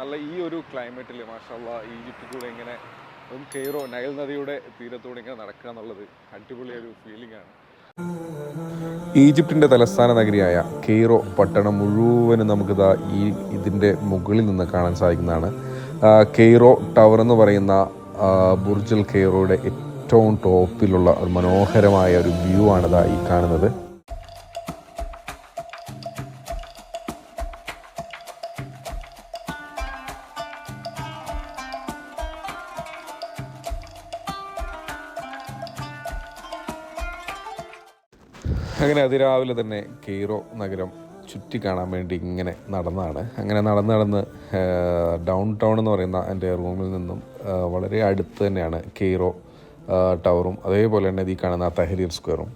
നല്ല ഈ ഒരു ക്ലൈമറ്റിൽ മാഷല്ല ഈജിപ്തിൽ കൂടെ ഇങ്ങനെ അതും കെയ്റോ നൈൽ നദിയുടെ തീരത്തൂടെ ഇങ്ങനെ നടക്കുക എന്നുള്ളത് അടിപൊളി ഒരു ഫീലിംഗ് ആണ്. ഈജിപ്തിന്റെ തലസ്ഥാന നഗരിയായ കെയ്റോ പട്ടണം മുഴുവനും നമുക്കിതാ ഈ ഇതിന്റെ മുകളിൽ നിന്ന് കാണാൻ സാധിക്കുന്നതാണ്. കെയ്റോ ടവർ എന്ന് പറയുന്ന ബുർജൽ കെയ്റോയുടെ ഏറ്റവും ടോപ്പിലുള്ള ഒരു മനോഹരമായ ഒരു വ്യൂ ആണിതാ ഈ കാണുന്നത്. അങ്ങനെ അതിരാവിലെ തന്നെ കെയ്റോ നഗരം ചുറ്റി കാണാൻ വേണ്ടി ഇങ്ങനെ നടന്നാണ്. അങ്ങനെ നടന്ന് നടന്ന് ഡൗൺ ടൗൺ എന്ന് പറയുന്ന എന്റെ റൂമിൽ നിന്നും വളരെ അടുത്ത് തന്നെയാണ് കെയ്റോ ടവറും. അതേപോലെ തന്നെ ഈ കാണുന്ന തഹരീർ സ്ക്വയറും.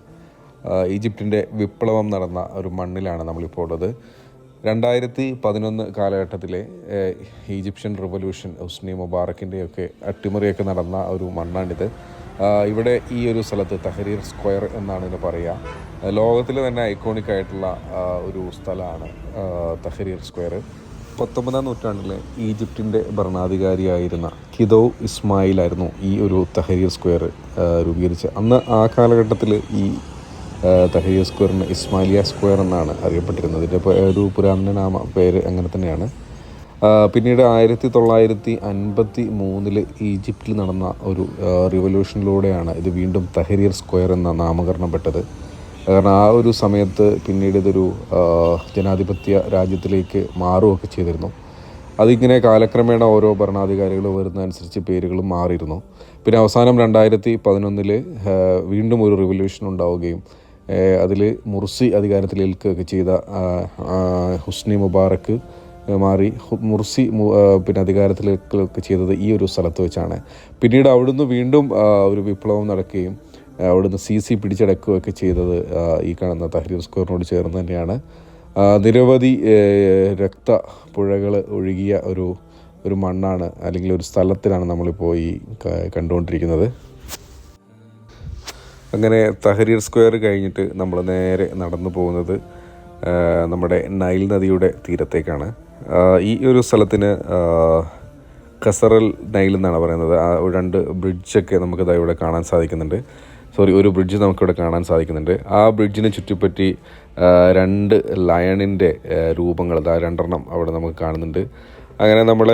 ഈജിപ്തിന്റെ വിപ്ലവം നടന്ന ഒരു മണ്ണിലാണ് നമ്മളിപ്പോൾ ഉള്ളത്. രണ്ടായിരത്തി പതിനൊന്ന് കാലഘട്ടത്തിലെ ഈജിപ്ഷ്യൻ റിവല്യൂഷൻ ഹുസ്നി മുബാറക്കിന്റെയൊക്കെ അട്ടിമറിയൊക്കെ നടന്ന ഒരു മണ്ണാണിത്. ഇവിടെ ഈ ഒരു സ്ഥലത്ത് തഹരീർ സ്ക്വയർ എന്നാണ് ഇതിന് പറയുക. ലോകത്തിലെ തന്നെ ഐക്കോണിക് ആയിട്ടുള്ള ഒരു സ്ഥലമാണ് തഹരീർ സ്ക്വയർ. പത്തൊമ്പതാം നൂറ്റാണ്ടിലെ ഈജിപ്തിന്റെ ഭരണാധികാരിയായിരുന്ന കിദോ ഇസ്മായിലായിരുന്നു ഈ ഒരു തഹരീർ സ്ക്വയർ രൂപീകരിച്ച് അന്ന് ആ കാലഘട്ടത്തിൽ ഈ തഹരീർ സ്ക്വയറിന് ഇസ്മാലിയ സ്ക്വയർ എന്നാണ് അറിയപ്പെട്ടിരുന്നത്. ഇതിന്റെ ഒരു പുരാതന നാമ പേര് അങ്ങനെ തന്നെയാണ്. പിന്നീട് ആയിരത്തി തൊള്ളായിരത്തി അൻപത്തി മൂന്നിൽ ഈജിപ്തിൽ നടന്ന ഒരു റിവല്യൂഷനിലൂടെയാണ് ഇത് വീണ്ടും തഹരിയർ സ്ക്വയർ എന്ന നാമകരണം പെട്ടത്. കാരണം ആ ഒരു സമയത്ത് പിന്നീട് ഇതൊരു ജനാധിപത്യ രാജ്യത്തിലേക്ക് മാറുകയൊക്കെ ചെയ്തിരുന്നു. അതിങ്ങനെ കാലക്രമേണ ഓരോ ഭരണാധികാരികൾ വരുന്നതനുസരിച്ച് പേരുകളും മാറിയിരുന്നു. പിന്നെ അവസാനം രണ്ടായിരത്തി പതിനൊന്നിൽ വീണ്ടും ഒരു റിവല്യൂഷൻ ഉണ്ടാവുകയും അതിൽ മുർസി അധികാരത്തിൽ ഏൽക്കുകയൊക്കെ ചെയ്ത ഹുസ്നി മുബാറക്ക് മാറി. മുർസി പിന്നെ അധികാരത്തിലേക്കൊക്കെ ചെയ്തത് ഈ ഒരു സ്ഥലത്ത് വെച്ചാണ്. പിന്നീട് അവിടുന്ന് വീണ്ടും ഒരു വിപ്ലവം നടക്കുകയും അവിടുന്ന് സി സി പിടിച്ചടക്കുകയൊക്കെ ചെയ്തത് ഈ കാണുന്ന തഹരീർ സ്ക്വയറിനോട് ചേർന്ന് തന്നെയാണ്. നിരവധി രക്തപ്പുഴകൾ ഒഴുകിയ ഒരു ഒരു മണ്ണാണ് അല്ലെങ്കിൽ ഒരു സ്ഥലത്തിലാണ് നമ്മളിപ്പോൾ ഈ കണ്ടുകൊണ്ടിരിക്കുന്നത്. അങ്ങനെ തഹരീർ സ്ക്വയർ കഴിഞ്ഞിട്ട് നമ്മൾ നേരെ നടന്നു പോകുന്നത് നമ്മുടെ നൈൽ നദിയുടെ തീരത്തേക്കാണ്. ഈ ഒരു സ്ഥലത്തിന് കസറൽ നൈൽ എന്നാണ് പറയുന്നത്. ആ രണ്ട് ബ്രിഡ്ജൊക്കെ നമുക്ക് ഇവിടെ കാണാൻ സാധിക്കുന്നുണ്ട്. സോറി ഒരു ബ്രിഡ്ജ് നമുക്കിവിടെ കാണാൻ സാധിക്കുന്നുണ്ട്. ആ ബ്രിഡ്ജിനെ ചുറ്റിപ്പറ്റി രണ്ട് ലയണിന്റെ രൂപങ്ങൾ ആ രണ്ടെണ്ണം അവിടെ നമുക്ക് കാണുന്നുണ്ട്. അങ്ങനെ നമ്മൾ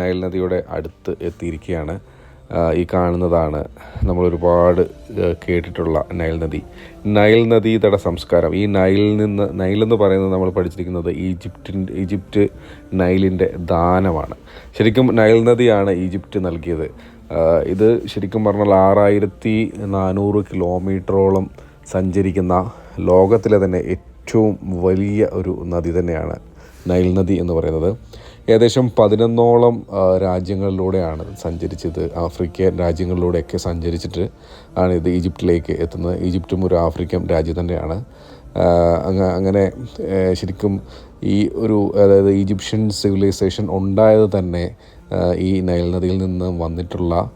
നൈൽ നദിയുടെ അടുത്ത് എത്തിയിരിക്കുകയാണ്. ഈ കാണുന്നതാണ്. ആ, കേട്ടിട്ടുള്ള നൈൽ നദി. നൈൽ നദീതട സംസ്കാരം. ഈ നൈലിൽ നിന്ന് നൈൽ എന്ന് പറയുന്നത് നമ്മൾ പഠിച്ചിരിക്കുന്നത് ഈജിപ്തിൻ ഈജിപ്റ്റ് നൈലിന്റെ ദാനമാണ്. ശരിക്കും നൈൽ നദിയാണ് ഈജിപ്റ്റ് നൽകിയത്. ഇത് ശരിക്കും പറഞ്ഞാൽ ആറായിരത്തി നാനൂറ് കിലോമീറ്ററോളം സഞ്ചരിക്കുന്ന ലോകത്തിലെ തന്നെ ഏറ്റവും വലിയ ഒരു നദി തന്നെയാണ് നൈൽ നദി എന്ന് പറയുന്നത്. ഏകദേശം പതിനൊന്നോളം രാജ്യങ്ങളിലൂടെയാണ് സഞ്ചരിച്ചത്. ആഫ്രിക്കൻ രാജ്യങ്ങളിലൂടെയൊക്കെ സഞ്ചരിച്ചിട്ട് ആണ് ഇത് ഈജിപ്തിലേക്ക് എത്തുന്നത്. ഈജിപ്തും ഒരു ആഫ്രിക്കൻ രാജ്യം തന്നെയാണ്. അങ്ങ- അങ്ങനെ ശരിക്കും ഈ ഒരു അതായത് ഈജിപ്ഷ്യൻ സിവിലൈസേഷൻ ഉണ്ടായത് തന്നെ ഈ നൈൽ നദിയിൽ നിന്ന് വന്നിട്ടുള്ള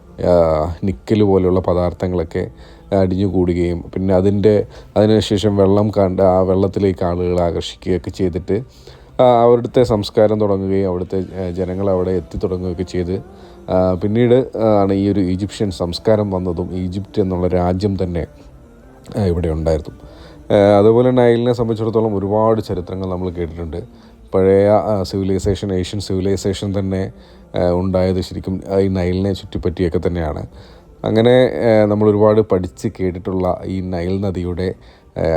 നിക്കൽ പോലെയുള്ള പദാർത്ഥങ്ങളൊക്കെ അടിഞ്ഞുകൂടുകയും പിന്നെ അതിന്റെ അതിനുശേഷം വെള്ളം കണ്ട് ആ വെള്ളത്തിലേക്ക് ആളുകളെ ആകർഷിക്കുകയൊക്കെ ചെയ്തിട്ട് അവിടുത്തെ സംസ്കാരം തുടങ്ങുകയും അവിടുത്തെ ജനങ്ങൾ അവിടെ എത്തിത്തുടങ്ങുകയൊക്കെ ചെയ്ത്. പിന്നീട് ആണ് ഈ ഒരു ഈജിപ്ഷ്യൻ സംസ്കാരം വന്നതും ഈജിപ്റ്റ് എന്നുള്ള രാജ്യം തന്നെ ഇവിടെ ഉണ്ടായിരുന്നു. അതുപോലെ നൈലിനെ സംബന്ധിച്ചിടത്തോളം ഒരുപാട് ചരിത്രങ്ങൾ നമ്മൾ കേട്ടിട്ടുണ്ട്. പഴയ സിവിലൈസേഷൻ ഏഷ്യൻ സിവിലൈസേഷൻ തന്നെ ഉണ്ടായത് ശരിക്കും ഈ നൈലിനെ ചുറ്റിപ്പറ്റിയൊക്കെ തന്നെയാണ്. അങ്ങനെ നമ്മൾ ഒരുപാട് പഠിച്ച് കേട്ടിട്ടുള്ള ഈ നൈൽ നദിയുടെ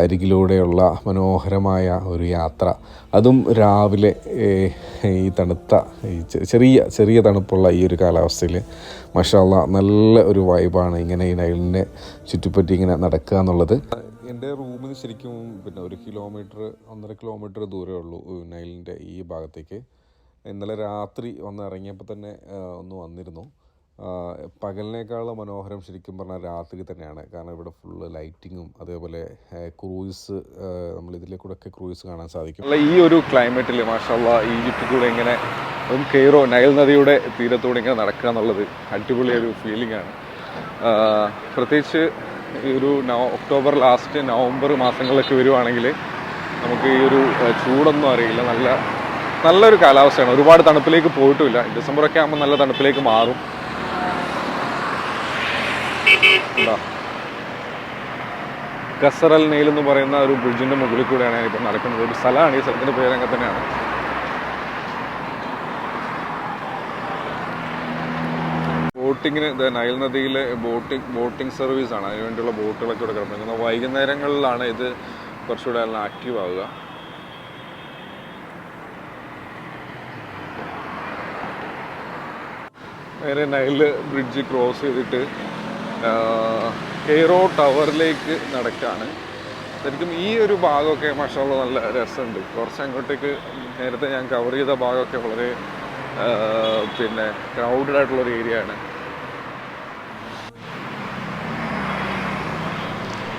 അരികിലൂടെയുള്ള മനോഹരമായ ഒരു യാത്ര. അതും രാവിലെ ഈ തണുത്ത ഈ ചെറിയ ചെറിയ തണുപ്പുള്ള ഈ ഒരു കാലാവസ്ഥയിൽ മഷാല്ല നല്ല ഒരു വൈബാണ് ഇങ്ങനെ ഈ നൈലിനെ ചുറ്റിപ്പറ്റി ഇങ്ങനെ നടക്കുക എന്നുള്ളത്. എന്റെ റൂമിൽ ശരിക്കും പിന്നെ ഒരു കിലോമീറ്റർ ഒന്നര കിലോമീറ്റർ ദൂരമേ ഉള്ളൂ നൈലിന്റെ ഈ ഭാഗത്തേക്ക്. ഇന്നലെ രാത്രി വന്ന് ഇറങ്ങിയപ്പോൾ തന്നെ ഒന്ന് വന്നിരുന്നു. ആ, പകലിനേക്കാൾ മനോഹരം ശരിക്കും പറഞ്ഞാൽ രാത്രി തന്നെയാണ്. കാരണം ഇവിടെ ഫുള്ള് ലൈറ്റിങ്ങും അതേപോലെ ക്രൂയിസ് നമ്മൾ ഇതിലെ ഒക്കെ ക്രൂയിസ് കാണാൻ സാധിക്കും. ഈ ഒരു ക്ലൈമറ്റിൽ മാഷാ ഈജിപ്തിൽ കൂടെ ഇങ്ങനെ അതും കെയ്റോ നൈൽ നദിയുടെ തീരത്തൂടെ ഇങ്ങനെ നടക്കുക എന്നുള്ളത് അടിപൊളി ഒരു ഫീലിംഗ് ആണ്. പ്രത്യേകിച്ച് ഈ ഒരു നവ ഒക്ടോബർ ലാസ്റ്റ് നവംബർ മാസങ്ങളിലൊക്കെ വരുവാണെങ്കിൽ നമുക്ക് ഈ ഒരു ചൂടൊന്നും അറിയില്ല. നല്ല നല്ലൊരു കാലാവസ്ഥയാണ്. ഒരുപാട് തണുപ്പിലേക്ക് പോയിട്ടുമില്ല. ഡിസംബറൊക്കെ ആകുമ്പോൾ നല്ല തണുപ്പിലേക്ക് മാറും. കസറൽ നെയിൽ എന്ന് പറയുന്ന ഒരു ബ്രിഡ്ജിന്റെ മുകളിൽ കൂടെയാണ് ഞാനിപ്പോൾ നടക്കുന്നത്. ഒരു സ്ഥലമാണ്. ഈ സ്ഥലത്തിന്റെ പേരങ്ങ തന്നെയാണ്. ബോട്ടിങ്ങിന് നൈൽ നദിയിലെ ബോട്ടിംഗ് ബോട്ടിംഗ് സർവീസ് ആണ്. അതിന് വേണ്ടിയുള്ള ബോട്ടുകളൊക്കെ ഇവിടെ കിടക്കുന്നത് വൈകുന്നേരങ്ങളിലാണ് ഇത് കുറച്ചുകൂടെ ആക്റ്റീവ് ആവുക. നേരെ നൈൽ ബ്രിഡ്ജ് ക്രോസ് ചെയ്തിട്ട് കെയ്റോ ടവറിലേക്ക് നടക്കാണ്. ശരിക്കും ഈ ഒരു ഭാഗമൊക്കെ മഷാള നല്ല രസമുണ്ട്. കുറച്ച് അങ്ങോട്ടേക്ക് നേരത്തെ ഞാൻ കവർ ചെയ്ത ഭാഗമൊക്കെ വളരെ പിന്നെ ക്രൗഡഡ് ആയിട്ടുള്ള ഒരു ഏരിയ ആണ്.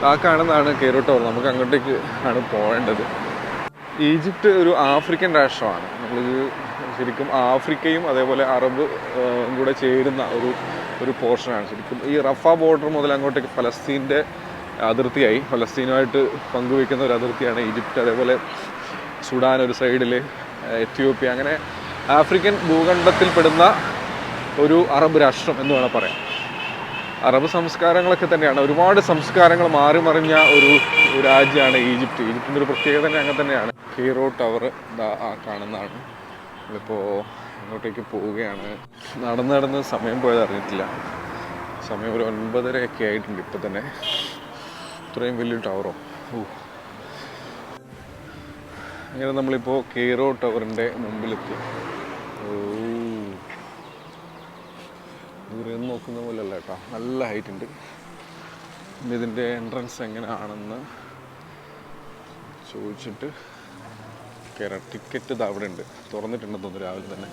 ആ കാണുന്നതാണ് കെയ്റോ ടവർ നമുക്ക് അങ്ങോട്ടേക്ക് ആണ് പോകേണ്ടത് ഈജിപ്റ്റ് ഒരു ആഫ്രിക്കൻ രാഷ്ട്രമാണ്. നമ്മൾ ശരിക്കും ആഫ്രിക്കയും അതേപോലെ അറബ് കൂടെ ചേരുന്ന ഒരു ഒരു പോർഷനാണ്. ശരിക്കും ഈ റഫ ബോർഡർ മുതൽ അങ്ങോട്ടേക്ക് ഫലസ്തീന്റെ അതിർത്തിയായി. ഫലസ്തീനുമായിട്ട് പങ്കുവയ്ക്കുന്ന ഒരു അതിർത്തിയാണ് ഈജിപ്റ്റ്. അതേപോലെ സുഡാൻ ഒരു സൈഡിൽ എത്യോപ്യ. അങ്ങനെ ആഫ്രിക്കൻ ഭൂഖണ്ഡത്തിൽപ്പെടുന്ന ഒരു അറബ് രാഷ്ട്രം എന്ന് വേണം പറയാം അറബ് സംസ്കാരങ്ങളൊക്കെ തന്നെയാണ്. ഒരുപാട് സംസ്കാരങ്ങൾ മാറി മറിഞ്ഞ ഒരു രാജ്യമാണ് ഈജിപ്റ്റ്. ഈജിപ്തിന്റെ ഒരു പ്രത്യേകത തന്നെ അങ്ങനെ തന്നെയാണ്. ഹീറോ ടവർ കാണുന്നതാണ്. നമ്മളിപ്പോൾ അങ്ങോട്ടേക്ക് പോവുകയാണ്. നടന്ന് നടന്ന് സമയം പോയത് അറിഞ്ഞിട്ടില്ല. സമയം ഒരു ഒൻപതരയൊക്കെ ആയിട്ടുണ്ട് ഇപ്പം തന്നെ. ഇത്രയും വലിയ ടവറോ ഓ? അങ്ങനെ നമ്മളിപ്പോൾ കെയ്റോ ടവറിന്റെ മുമ്പിലെത്തി. ദൂരെ നോക്കുന്ന പോലെയല്ല കേട്ടോ. നല്ല ഹൈറ്റ് ഉണ്ട്. ഇതിന്റെ എൻട്രൻസ് എങ്ങനെയാണെന്ന് ചോദിച്ചിട്ട് കയറാം ടിക്കറ്റ് ഇത് അവിടെ ഉണ്ട്. തുറന്നിട്ടുണ്ടെന്ന് തോന്നുന്നു രാവിലെ തന്നെ.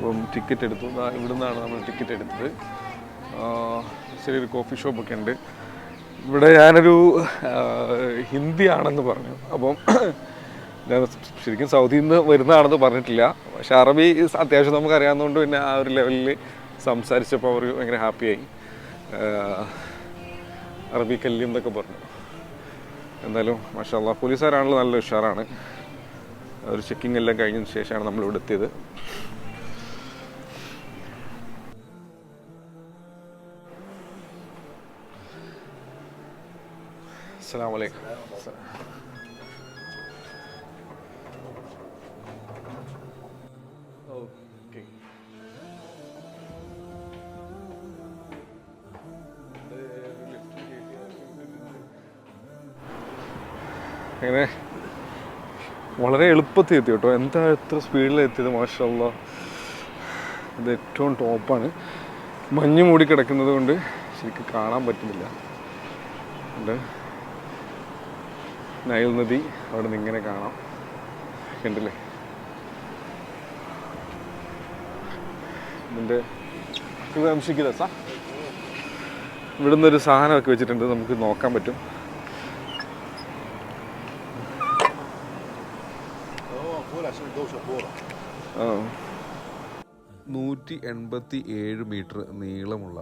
അപ്പം ടിക്കറ്റ് എടുത്തു. ഇവിടെ നിന്നാണ് നമ്മൾ ടിക്കറ്റ് എടുത്തത്. ചെറിയൊരു കോഫി ഷോപ്പൊക്കെ ഉണ്ട്. ഇവിടെ ഞാനൊരു ഹിന്ദി ഹിന്ദിയാണെന്ന് പറഞ്ഞു. അപ്പം ഞാൻ ശരിക്കും സൗദിയിൽ നിന്ന് വരുന്നതാണെന്ന് പറഞ്ഞിട്ടില്ല. പക്ഷെ അറബി അത്യാവശ്യം നമുക്ക് അറിയാവുന്നതുകൊണ്ട് പിന്നെ ആ ഒരു ലെവലിൽ സംസാരിച്ചപ്പോൾ അവർ ഭയങ്കര ഹാപ്പിയായി അറബി കല്യം എന്നൊക്കെ പറഞ്ഞു. എന്തായാലും മാഷാല്ല പോലീസുകാരാണല്ലോ നല്ല ഉഷാറാണ്. ഒരു ചെക്കിംഗ് എല്ലാം കഴിഞ്ഞതിന് ശേഷമാണ് നമ്മൾ ഇവിടെ എത്തിയത്. അസ്സാം വലൈക്കും ഓക്കെ അങ്ങനെ വളരെ എളുപ്പത്തിൽ എത്തി കേട്ടോ. എന്താ എത്ര സ്പീഡിൽ എത്തിയത്? മാഷല്ല ഇത് ഏറ്റവും ടോപ്പാണ് മഞ്ഞ് മൂടി കിടക്കുന്നത് കൊണ്ട് ശരിക്കും കാണാൻ പറ്റുന്നില്ല. ഉണ്ട്. നൈൽ നദി അവിടെ നിന്ന് ഇങ്ങനെ കാണാം. കണ്ടില്ലേ? ഇതിന്റെ ഇത് അംശിക്കുക സാ. ഇവിടുന്ന് ഒരു സാധനമൊക്കെ വെച്ചിട്ടുണ്ട് നമുക്ക് നോക്കാൻ പറ്റും. നൂറ്റി എൺപത്തി ഏഴ് മീറ്റർ നീളമുള്ള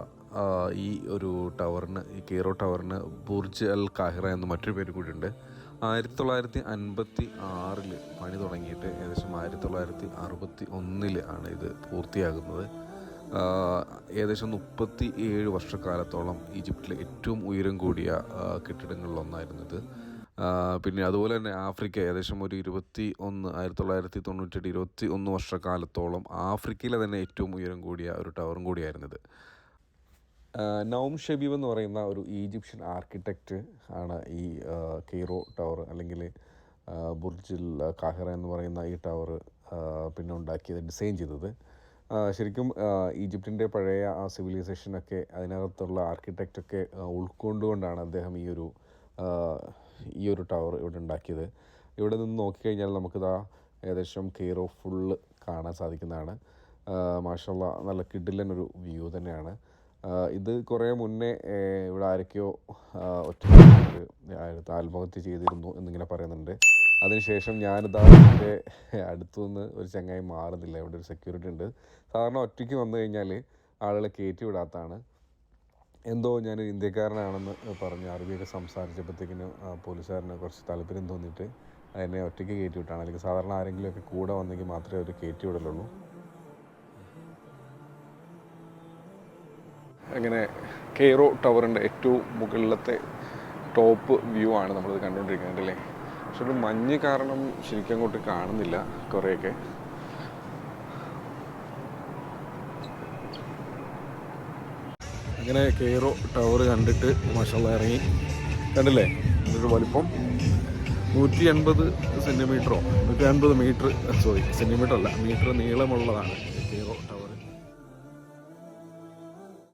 ഈ ഒരു ടവറിന് ഈ കീറോ ടവറിന് ബുർജ് അൽ കാഹിറ എന്ന് മറ്റൊരു പേര് കൂടിയുണ്ട്. ആയിരത്തി തൊള്ളായിരത്തി അൻപത്തി ആറിൽ പണി തുടങ്ങിയിട്ട് ഏകദേശം ആയിരത്തി തൊള്ളായിരത്തി അറുപത്തി ഒന്നിൽ ആണ് ഇത് പൂർത്തിയാകുന്നത്. ഏകദേശം മുപ്പത്തി ഏഴ് വർഷക്കാലത്തോളം ഈജിപ്തിലെ ഏറ്റവും ഉയരം കൂടിയ കെട്ടിടങ്ങളിലൊന്നായിരുന്നത് പിന്നെ അതുപോലെ തന്നെ ആഫ്രിക്ക ഏകദേശം ഒരു ഇരുപത്തി ഒന്ന് ആയിരത്തി തൊള്ളായിരത്തി തൊണ്ണൂറ്റെട്ട് ഇരുപത്തി ഒന്ന് വർഷക്കാലത്തോളം ആഫ്രിക്കയിലെ തന്നെ ഏറ്റവും ഉയരം കൂടിയ ഒരു ടവറും കൂടിയായിരുന്നു ഇത്. ആ, നൗം ഷബീബ് എന്ന് പറയുന്ന ഒരു ഈജിപ്ഷ്യൻ ആർക്കിടെക്റ്റ് ആണ് ഈ കെയ്റോ ടവർ അല്ലെങ്കിൽ ബുർജിൽ കാഹിറ എന്ന് പറയുന്ന ഈ ടവർ പിന്നെ ഉണ്ടാക്കിയത് ഡിസൈൻ ചെയ്തത്. ശരിക്കും ഈജിപ്തിന്റെ പഴയ ആ സിവിലൈസേഷനൊക്കെ അതിനകത്തുള്ള ആർക്കിടെക്റ്റൊക്കെ ഉൾക്കൊണ്ടുകൊണ്ടാണ് അദ്ദേഹം ഈ ഒരു ഈ ഒരു ടവർ ഇവിടെ ഉണ്ടാക്കിയത്. ഇവിടെ നിന്ന് നോക്കിക്കഴിഞ്ഞാൽ നമുക്കിതാ ഏകദേശം കെയ്റോ ഫുള്ള് കാണാൻ സാധിക്കുന്നതാണ്. മാഷല്ല നല്ല കിഡിലൻ ഒരു വ്യൂ തന്നെയാണ്. ഇത് കുറേ മുന്നേ ഇവിടെ ആരൊക്കെയോ ഒറ്റ ആത്മഹത്യ ചെയ്തിരുന്നു എന്നിങ്ങനെ പറയുന്നുണ്ട്. അതിനുശേഷം ഞാനിതാ എന്റെ അടുത്തുനിന്ന് ഒരു ചങ്ങായി മാറുന്നില്ല. ഇവിടെ ഒരു സെക്യൂരിറ്റി ഉണ്ട്. സാധാരണ ഒറ്റയ്ക്ക് വന്നു കഴിഞ്ഞാൽ ആളുകളെ കയറ്റി വിടാത്തതാണ് എന്തോ ഞാൻ ഇന്ത്യക്കാരനാണെന്ന് പറഞ്ഞ് അറബിയൊക്കെ സംസാരിച്ചപ്പോഴത്തേക്കിനും പോലീസുകാരന് കുറച്ച് താല്പര്യം തോന്നിയിട്ട് എന്നെ ഒറ്റയ്ക്ക് കയറ്റി വിട്ടാണ്. അല്ലെങ്കിൽ സാധാരണ ആരെങ്കിലുമൊക്കെ കൂടെ വന്നെങ്കിൽ മാത്രമേ അവർ കയറ്റി വിടലുള്ളൂ. അങ്ങനെ കെയ്റോ ടവറിന്റെ ഏറ്റവും മുകളിലത്തെ ടോപ്പ് വ്യൂ ആണ് നമ്മളിത് കണ്ടുകൊണ്ടിരിക്കുന്നത് അല്ലേ? പക്ഷെ ഒരു മഞ്ഞ് കാരണം ശരിക്കും അങ്ങോട്ട് കാണുന്നില്ല കുറേയൊക്കെ. അങ്ങനെ കെയ്റോ ടവർ കണ്ടിട്ട് മാഷല്ല ഇറങ്ങി. കണ്ടില്ലേ? ഇതൊരു വലിപ്പം. നൂറ്റി എൺപത് സെന്റിമീറ്ററോ നൂറ്റി അൻപത് മീറ്റർ സോറി സെന്റിമീറ്റർ അല്ല മീറ്റർ നീളമുള്ളതാണ് കെയ്റോ ടവർ